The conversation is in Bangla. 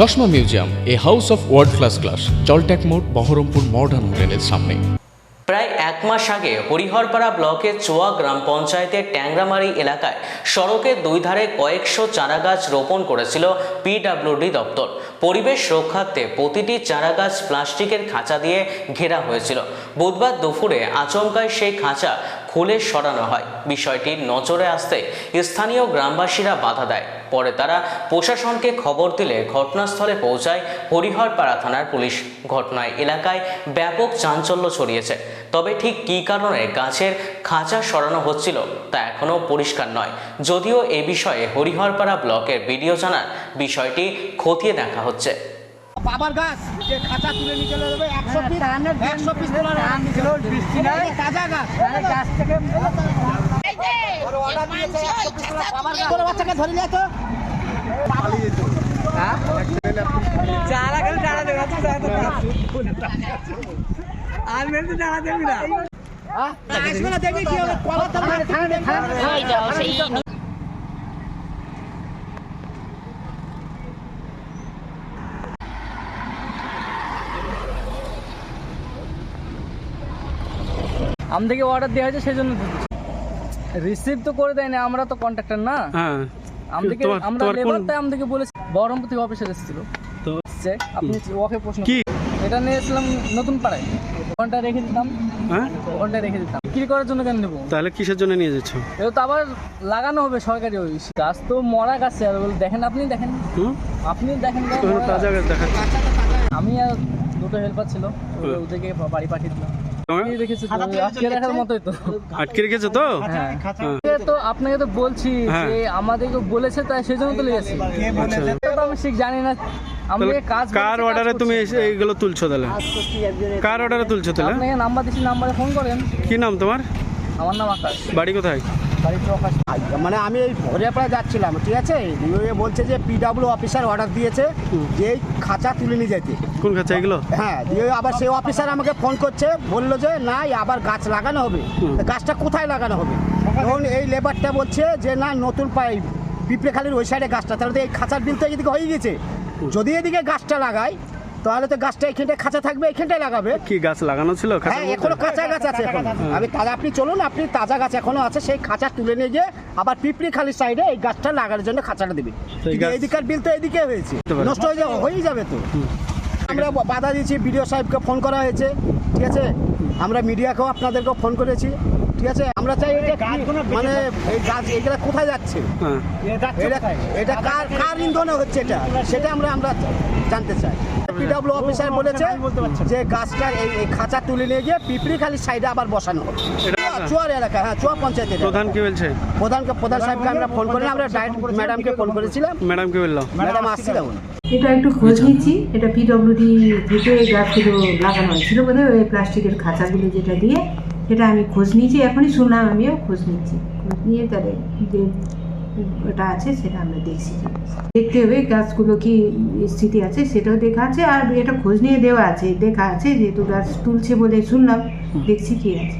চশমা museum, a house of world class class জলট্যাক মোড়, বহরমপুর মডার্ন হোটেলের সামনে। প্রায় এক মাস আগে হরিহরপাড়া ব্লকের চোয়া গ্রাম পঞ্চায়েতের ট্যাংরামারি এলাকায় সড়কের দুই ধারে কয়েকশো চারাগাছ রোপণ করেছিল পিডাব্লিউডি দপ্তর। পরিবেশ রক্ষার্থে প্রতিটি চারাগাছ প্লাস্টিকের খাঁচা দিয়ে ঘেরা হয়েছিল। বুধবার দুপুরে আচমকায় সেই খাঁচা খুলে সরানো হয়। বিষয়টির নজরে আসতে স্থানীয় গ্রামবাসীরা বাধা দেয়। পরে তারা প্রশাসনকে খবর দিলে ঘটনাস্থলে পৌঁছায় হরিহরপাড়া থানার পুলিশ। ঘটনায় এলাকায় ব্যাপক চাঞ্চল্য ছড়িয়েছে। তবে ঠিক কী কারণে গাছের খাঁচা সরানো হচ্ছিল তা এখনও পরিষ্কার নয়। যদিও এ বিষয়ে হরিহরপাড়া ব্লকের ভিডিও জানার বিষয়টি খতিয়ে দেখা হচ্ছে। বাবার গাছ যে খাঁচা তুলে নিয়ে চলে যাবে একশো পিস একশো পিস বৃষ্টি নাই। তাজা গাছ গাছ থেকে অর্ডার দিয়েছে একশো পিস বাবার গাছ তোর বাচ্চাকে ধরে নিয়ে তো। চারা গেলে চারা দেবে আর মেরে চারা দেবি না আসবে না দেখবি কি হবে কলা তো মানে থানা থানা অর্ডার দেওয়া হয়েছে সেই জন্য রিসিভ তো করে দেয়নি আমরা তো কন্ট্রাক্টর না। হ্যাঁ। আমাদেরকে আমরা কোন- লেবারটাই আমাদেরকে বলেছি বহরমপুর থেকে অফিসে এসেছিল। তো আপনি ওকে প্রশ্ন কি? এটা নিয়ে এসলাম নতুন পাড়ায়। ওখানটা রেখে দিতাম। হ্যাঁ? ওখানটা রেখে দিতাম। বিক্রি করার জন্য কেন নেব? তাহলে কিসের জন্য নিয়ে যাচ্ছ? এটা তো আবার লাগানো হবে সরকারি ওই গাছ তো মরা গাছে আর দেখেন আপনি দেখেন। আপনি দেখেন তাজা গাছ। দেখাচ্ছি। আমি আর দুটো হেল্পার ছিল ওদেরকে বাড়ি পাঠিয়ে দিলাম। আটকে রেখেছো তো হ্যাঁ। এ তো আপনাকে তো বলছি হ্যাঁ। যে আমাদেরকে বলেছে তাই সেই জন্য তো লেগেছি আচ্ছা। আমি ঠিক জানি না। আমি কাজ কার অর্ডারে তুমি এইগুলো তুলছো তাহলে? কার অর্ডারে তুলছো তাহলে? নাম্বার দিচ্ছি নাম্বারে ফোন করেন। কি নাম তোমার? আমার নাম আকাশ। বাড়ি কোথায়? মানে আমি এই হরিয়াপাড়া যাচ্ছিলাম ঠিক আছে? দিয়ে বলছে যে পিডাব্লিউ অফিসার অর্ডার দিয়েছে যে এই খাঁচা তুলে নিয়ে যেতে। কোন কাছে এগুলো? হ্যাঁ দিয়ে আবার সেই অফিসার আমাকে ফোন করছে বলল যে না আবার গাছ লাগানো হবে। গাছটা কোথায় লাগানো হবে? তখন এই লেবারটা বলছে যে না নতুন পাই পিঁপড়েখালির ওই সাইডে গাছটা। তাহলে তো এই খাঁচার বিল তো এদিকে হয়ে গেছে। যদি এদিকে গাছটা লাগাই তাহলে তো গাছটা এখানটা খাঁচা থাকবে এখানটায় লাগাবে। কি গাছ লাগানো ছিল? হ্যাঁ? এখনও কাঁচা গাছ আছে এখন। আমি তাজা আপনি চলুন আপনি তাজা গাছ এখনও আছে সেই খাঁচা তুলে নিয়ে গিয়ে আবার পিঁপড়ি খালি সাইডে এই গাছটা লাগানোর জন্য খাঁচাটা দিবি। তো এই কিন্তু গাছ- এদিকের বিল তো এদিকে হয়েছে। নষ্ট হয়ে যাবে হয়েই যাবে তো। আমরা বাধা দিয়েছি বিডিও সাহেবকে ফোন করা হয়েছে ঠিক আছে? আমরা মিডিয়াকেও আপনাদেরকেও ফোন করেছি। ঠিক আছে? আমরা চাই এটা মানে এই গাছ এগুলা কোথায় যাচ্ছে? হ্যাঁ। এটা এটা কার কার ইন্ধনে হচ্ছে এটা? সেটা আমরা আমরা জানতে চাই। পিডব্লিউ অফিসার বলেছে যে গাছটা এই খাঁচা তুলে নিয়ে গিয়ে পিঁপড়ি খালি সাইডে আবার বসানো চুয়ার এলাকা হ্যাঁ চুয়া পঞ্চায়েত প্রধান কি বলছে? প্রধানকে প্রধান সাহেবকে আমরা ফোন করে আমরা ডাইরেক্ট ম্যাডামকে ফোন করেছিলাম। ম্যাডাম কি বলল? ম্যাডাম আসছিলাম এটা একটু খোঁজ নিচ্ছি এটা পিডব্লিউডি থেকে গাছগুলো লাগানো হয়েছিল বোধ ওই প্লাস্টিকের খাঁচাগুলো যেটা দিয়ে সেটা আমি খোঁজ নিয়েছি, এখনই শুনলাম আমিও খোঁজ নিচ্ছি। খোঁজ নিয়ে তাহলে যে ওটা আছে সেটা আমরা দেখছি। দেখতে হবে গাছগুলো কি স্থিতি আছে, সেটাও দেখা আছে, আর এটা খোঁজ নিয়ে দেওয়া আছে। দেখা আছে যেহেতু গাছ তুলছে বলে শুনলাম, দেখছি কি আছে।